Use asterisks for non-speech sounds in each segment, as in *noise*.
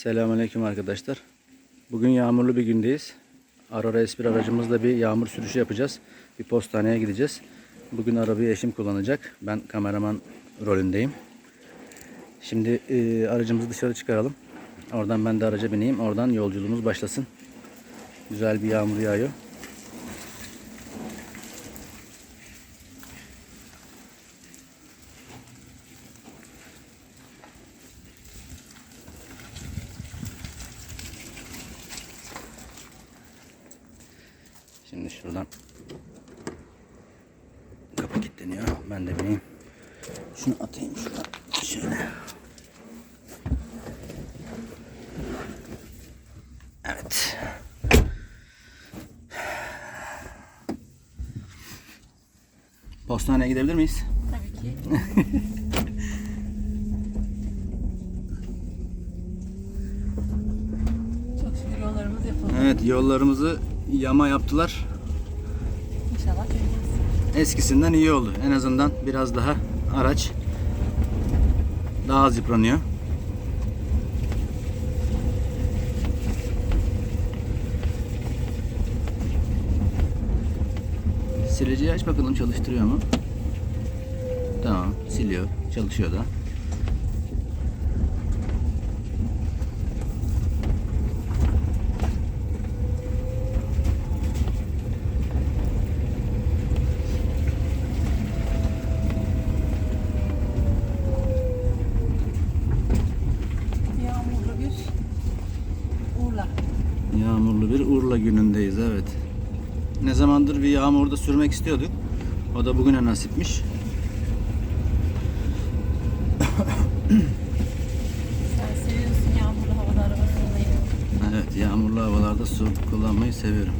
Selamünaleyküm arkadaşlar. Bugün yağmurlu bir gündeyiz. Aurora S1 aracımızla bir yağmur sürüşü yapacağız. Bir postaneye gideceğiz. Bugün arabayı eşim kullanacak. Ben kameraman rolündeyim. Şimdi e, aracımızı dışarı çıkaralım. Oradan ben de araca bineyim. Oradan yolculuğumuz başlasın. Güzel bir yağmur yağıyor. Şimdi şuradan kapı kilitleniyor. Ben de bineyim. Şunu atayım şuradan. Şöyle. Evet. Postaneye gidebilir miyiz? Tabii ki. *laughs* Çok şükür yollarımız yapıldı. Evet yollarımızı yama yaptılar. İnşallah göreceğiz. Eskisinden iyi oldu. En azından biraz daha araç daha az yıpranıyor. Sileceği aç bakalım çalıştırıyor mu? Tamam siliyor. Çalışıyor da. Yağmurlu bir Urla. Yağmurlu bir Urla günündeyiz evet. Ne zamandır bir yağmurda sürmek istiyorduk. O da bugüne nasipmiş. Sen seviyorsun yağmurlu havada araba kullanmayı. Evet yağmurlu havalarda su kullanmayı seviyorum.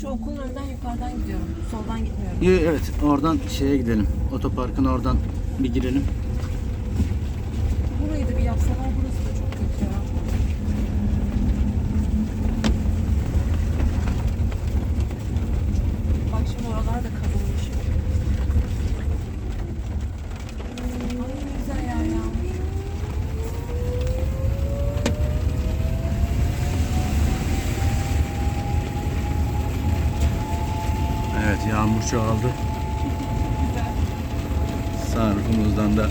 Şu okulun önünden yukarıdan gidiyorum. Soldan gitmiyorum. Yo, Evet oradan şeye gidelim. Otoparkın oradan bir girelim. Burayı da bir yapsalar burası da çok kötü ya. Bak şimdi oralar da kazılmış. Ay ne güzel yer yağmur. Evet yağmur çoğaldı. Sunroofumuzdan da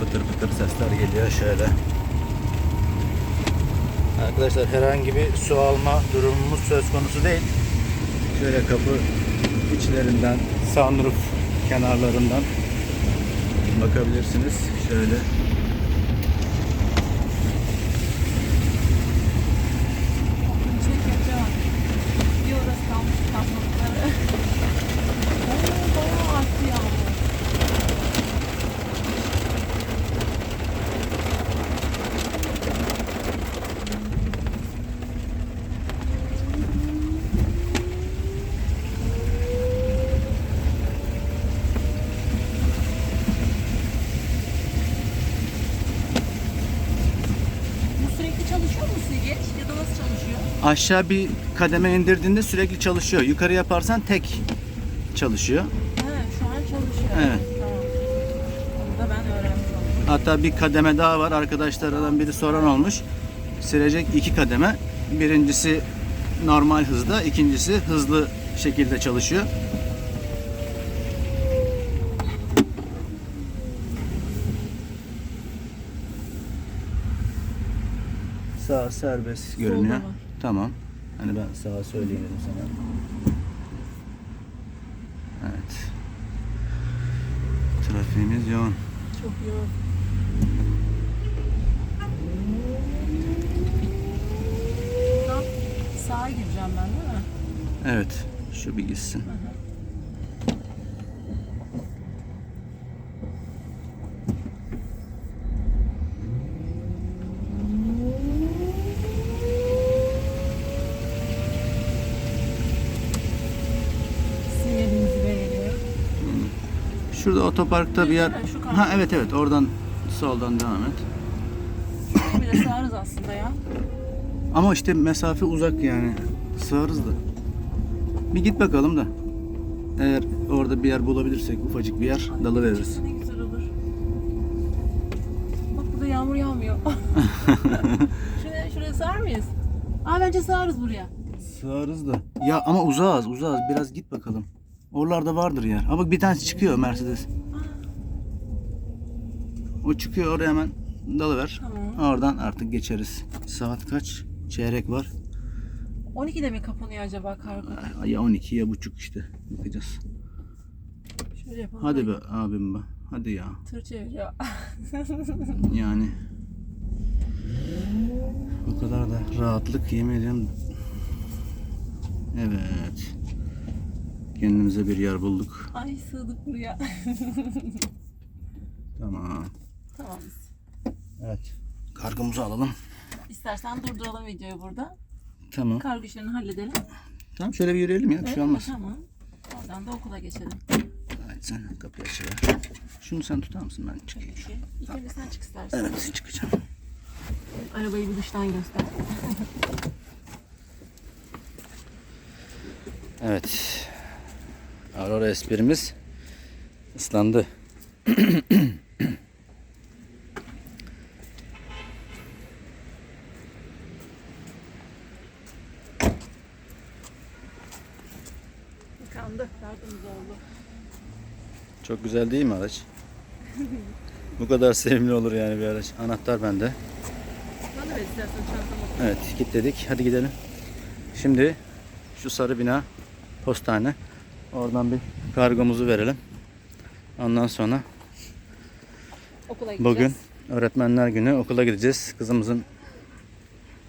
pıtır pıtır sesler geliyor şöyle. Arkadaşlar herhangi bir su alma durumumuz söz konusu değil. Şöyle kapı içlerinden, sunroof kenarlarından bakabilirsiniz. Şöyle. İçine köfte var. Bir orası kalmış kalmadıkları. Oo, bayağı arttı yağmur. Bu sürekli çalışıyor mu süzgeç ya da nasıl çalışıyor? Aşağı bir kademe indirdiğinde sürekli çalışıyor. Yukarı yaparsan tek çalışıyor. He, şu an çalışıyor. Evet. Tamam. Onu da ben öğrenmiş oldum. Hatta bir kademe daha var. Arkadaşlardan biri soran olmuş. Silecek iki kademe. Birincisi normal hızda, ikincisi hızlı şekilde çalışıyor. Sağ serbest görünüyor. var. Tamam. Hani ben sağa söyleyeyim sana. Evet. Trafiğimiz yoğun. Çok yoğun. Buradan sağa gireceğim ben değil mi? Evet. Şu bir gitsin. Sinyalimizi verelim. Şurada otoparkta bir yer. Şu Ha evet evet oradan soldan devam et. Şuraya bile sığarız aslında ya. Ama işte mesafe uzak yani. Sığarız da. Bir git bakalım da. Eğer orada bir yer bulabilirsek ufacık bir yer dalı veririz. Ne güzel olur. Bak burada yağmur yağmıyor. *laughs* *laughs* şuraya, şuraya sığar mıyız? Aa bence sığarız buraya. Sığarız da. Ya ama uzağız uzağız. Biraz git bakalım. Oralarda vardır yer. Ama bir tanesi çıkıyor Mercedes. O çıkıyor oraya hemen dalıver. Tamam. Oradan artık geçeriz. Saat kaç? Çeyrek var. 12'de mi kapanıyor acaba kargo? Ya 12 ya buçuk işte. Bakacağız. Şöyle yapalım. Hadi be abim be. Hadi ya. Tır çeviriyor. *laughs* Yani o kadar da rahatlık yemin ediyorum. Evet. Kendimize bir yer bulduk. Ay sığdık buraya. *laughs* Tamam. tamam. Evet. Kargomuzu alalım. İstersen durduralım videoyu burada. Tamam. Kargo işlerini halledelim. Tamam şöyle bir yürüyelim ya. Bir şey olmaz. Tamam. Oradan da okula geçelim. Evet sen kapıyı açıver. Şunu sen tutar mısın ben çıkayım. Peki. İlk önce sen çık istersen. Evet çıkacağım. Arabayı bir dıştan göster. Evet. Aurora esprimiz ıslandı. Yıkandı. Tertemiz oldu. Çok güzel değil mi araç? Bu kadar sevimli olur yani bir araç. Anahtar bende. Bana ver istersen çantamı. Evet kilitledik. Hadi gidelim. Şimdi şu sarı bina postane. Oradan bir kargomuzu verelim. Ondan sonra Okula gideceğiz. bugün öğretmenler günü okula gideceğiz. Kızımızın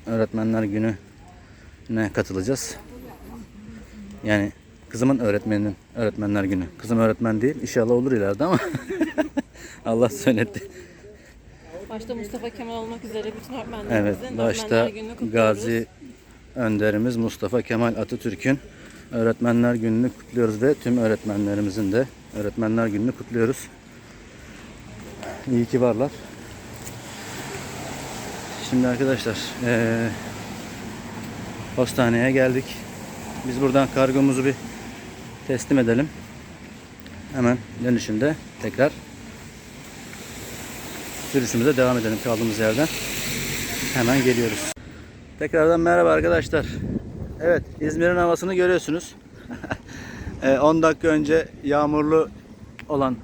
öğretmenler günü ne katılacağız. Yani kızımın öğretmeninin öğretmenler günü. Kızım öğretmen değil. İnşallah olur ileride ama *laughs* Allah söyletti. Başta Mustafa Kemal olmak üzere bütün öğretmenlerimizin Evet, öğretmenler başta gününü kutluyoruz. Gazi önderimiz Mustafa Kemal Atatürk'ün Öğretmenler Günü'nü kutluyoruz ve tüm öğretmenlerimizin de Öğretmenler Günü'nü kutluyoruz. İyi ki varlar. Şimdi arkadaşlar eee postaneye geldik. Biz buradan kargomuzu bir teslim edelim. Hemen dönüşünde tekrar sürüşümüze devam edelim kaldığımız yerden. Hemen geliyoruz. Tekrardan merhaba arkadaşlar. Evet İzmir'in havasını görüyorsunuz. *laughs* Ee, 10 dakika önce yağmurlu olan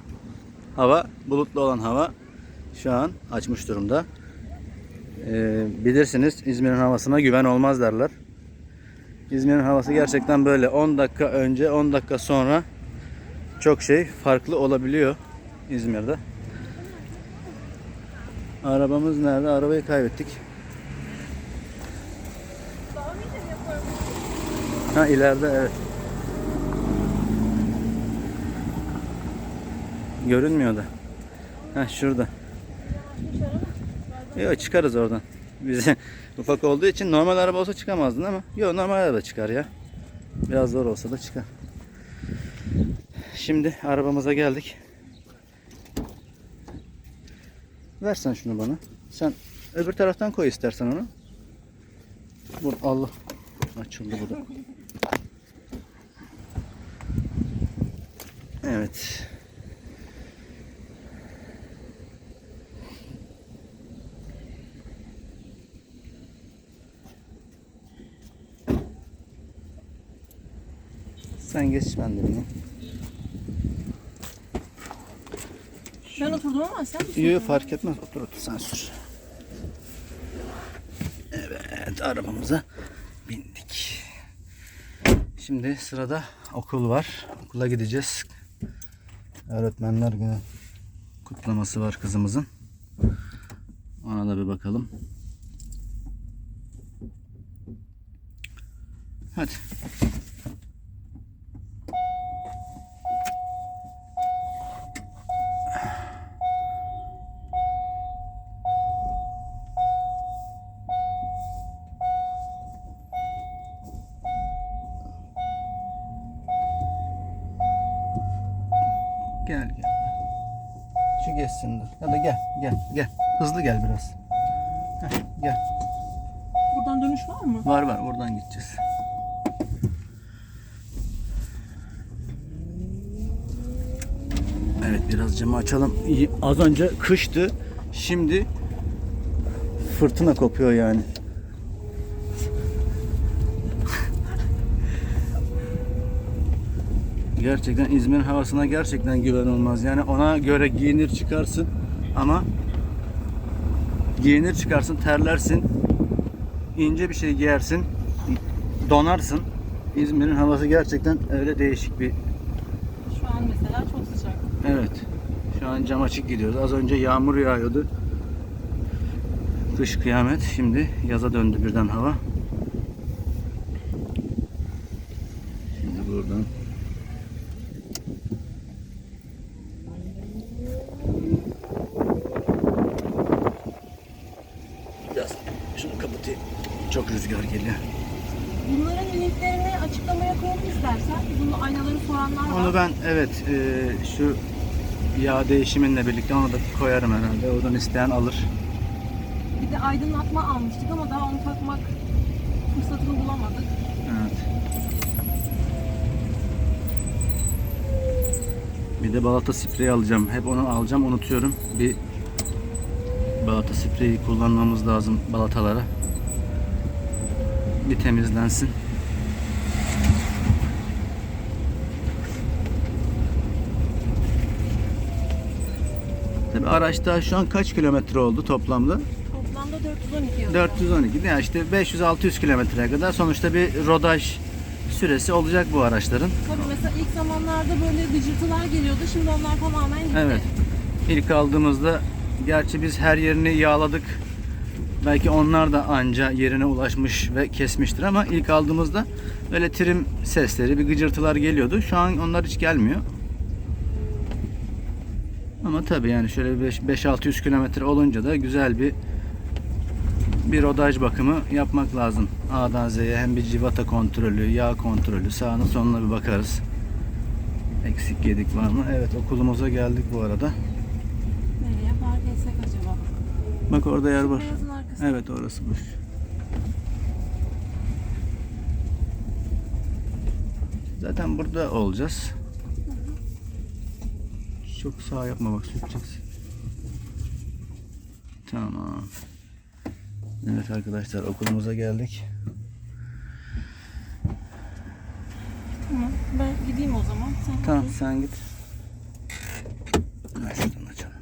hava, bulutlu olan hava şu an açmış durumda. Ee, bilirsiniz İzmir'in havasına güven olmaz derler. İzmir'in havası gerçekten böyle 10 dakika önce 10 dakika sonra çok şey farklı olabiliyor İzmir'de. Arabamız nerede? Arabayı kaybettik. Ha ileride evet. Görünmüyor da. Ha şurada. Yok çıkarız oradan. Bize *laughs* ufak olduğu için normal araba olsa çıkamazdın ama yok normal araba çıkar ya. Biraz zor olsa da çıkar. Şimdi arabamıza geldik. Versen şunu bana. Sen öbür taraftan koy istersen onu. Vur Allah. Açıldı bu da. Evet. Sen geç ben de bineyim. Ben oturdum ama sen misin? Yok, fark etmez. Otur otur sen sür. Evet arabamıza bindik. Şimdi sırada okul var. Okula gideceğiz. Öğretmenler günü kutlaması var kızımızın. Ona da bir bakalım. Hadi. Gel gel. Şu geçsin dur. Ya da gel gel gel. Hızlı gel biraz. Heh, gel. Buradan dönüş var mı? Var var oradan gideceğiz. Evet biraz camı açalım. Az önce kıştı. Şimdi fırtına kopuyor yani. Gerçekten İzmir'in havasına gerçekten güven olmaz. Yani ona göre giyinir çıkarsın ama giyinir çıkarsın terlersin ince bir şey giyersin donarsın. İzmir'in havası gerçekten öyle değişik bir Şu an mesela çok sıcak. Evet. Şu an cam açık gidiyoruz. Az önce yağmur yağıyordu. Kış kıyamet. Şimdi yaza döndü birden hava. Şimdi buradan Biraz şunu kapatayım. Çok rüzgar geliyor. Bunların linklerini açıklamaya koyalım istersen. Bunun aynaları soranlar var. Onu ben evet e, şu yağ değişiminle birlikte onu da koyarım herhalde. Oradan isteyen alır. Bir de aydınlatma almıştık ama daha onu takmak fırsatını bulamadık. Evet. Bir de balata spreyi alacağım. Hep onu alacağım, unutuyorum. Bir balata spreyi kullanmamız lazım balatalara. Bir temizlensin. Tabii araçta şu an kaç kilometre oldu toplamda? Toplamda 412 yazıyor. 412 yani işte 500-600 kilometreye kadar sonuçta bir rodaj süresi olacak bu araçların. Tabii mesela ilk zamanlarda böyle gıcırtılar geliyordu. Şimdi onlar tamamen gitti. Evet. İlk aldığımızda gerçi biz her yerini yağladık. Belki onlar da anca yerine ulaşmış ve kesmiştir ama ilk aldığımızda böyle trim sesleri, bir gıcırtılar geliyordu. Şu an onlar hiç gelmiyor. Ama tabii yani şöyle 5-600 kilometre olunca da güzel bir bir rodaj bakımı yapmak lazım. A'dan Z'ye hem bir civata kontrolü, yağ kontrolü, sağına sonuna bir bakarız. Eksik yedik var mı? Evet okulumuza geldik bu arada. Nereye park etsek acaba? Bak orada yer var. Evet orası boş. Zaten burada olacağız. Çok sağ yapma bak sürteceksin. Tamam. Evet arkadaşlar okulumuza geldik. Tamam. Ben gideyim o zaman. Sen Tamam otur. sen git. Şuradan açalım.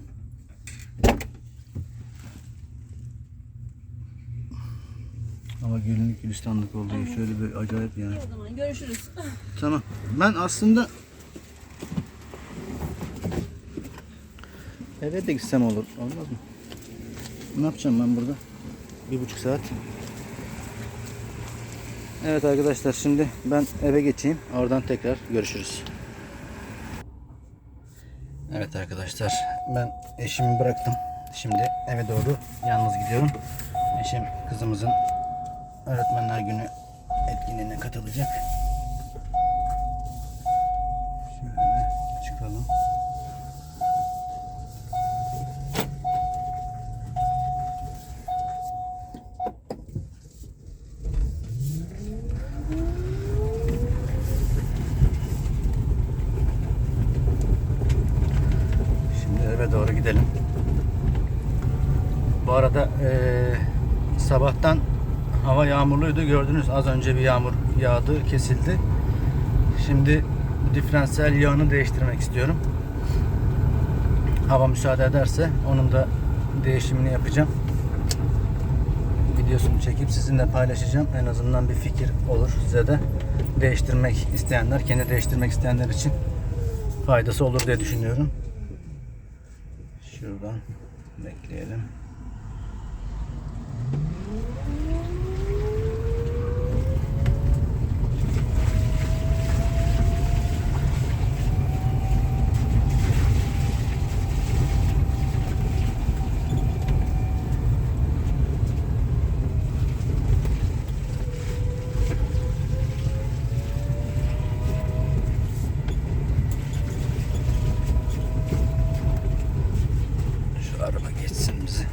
Günlük gülistanlık oldu. Şöyle bir acayip yani. İyi o zaman görüşürüz. Tamam. Ben aslında eve de gitsem olur. Olmaz mı? Ne yapacağım ben burada? Bir buçuk saat. Evet arkadaşlar şimdi ben eve geçeyim. Oradan tekrar görüşürüz. Evet arkadaşlar ben eşimi bıraktım. Şimdi eve doğru yalnız gidiyorum. Eşim kızımızın öğretmenler günü etkinliğine katılacak. Şöyle çıkalım. Doğru gidelim. Bu arada eee, sabahtan hava yağmurluydu. Gördünüz az önce bir yağmur yağdı, kesildi. Şimdi diferansiyel yağını değiştirmek istiyorum. Hava müsaade ederse onun da değişimini yapacağım. Videosunu çekip sizinle paylaşacağım. En azından bir fikir olur size de. Değiştirmek isteyenler, kendi değiştirmek isteyenler için faydası olur diye düşünüyorum. Şuradan bekleyelim. Şu araba geçsin bizi.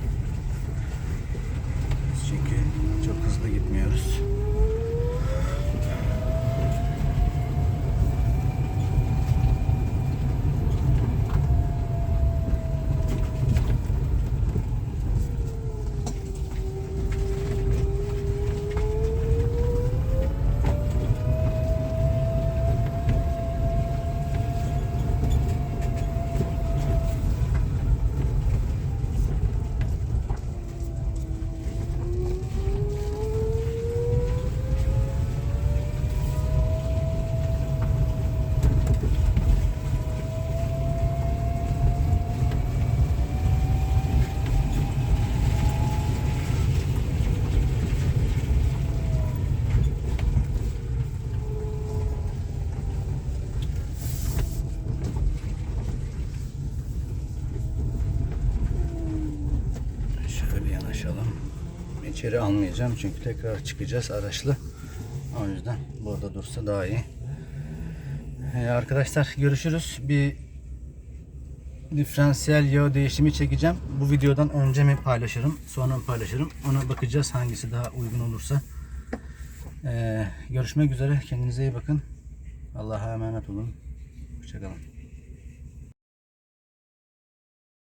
İçeri almayacağım çünkü tekrar çıkacağız araçla. O yüzden burada dursa daha iyi. Ee, arkadaşlar görüşürüz. Bir diferansiyel yağ değişimi çekeceğim. Bu videodan önce mi paylaşırım, sonra mı paylaşırım? Ona bakacağız hangisi daha uygun olursa. Ee, görüşmek üzere. Kendinize iyi bakın. Allah'a emanet olun. Hoşçakalın.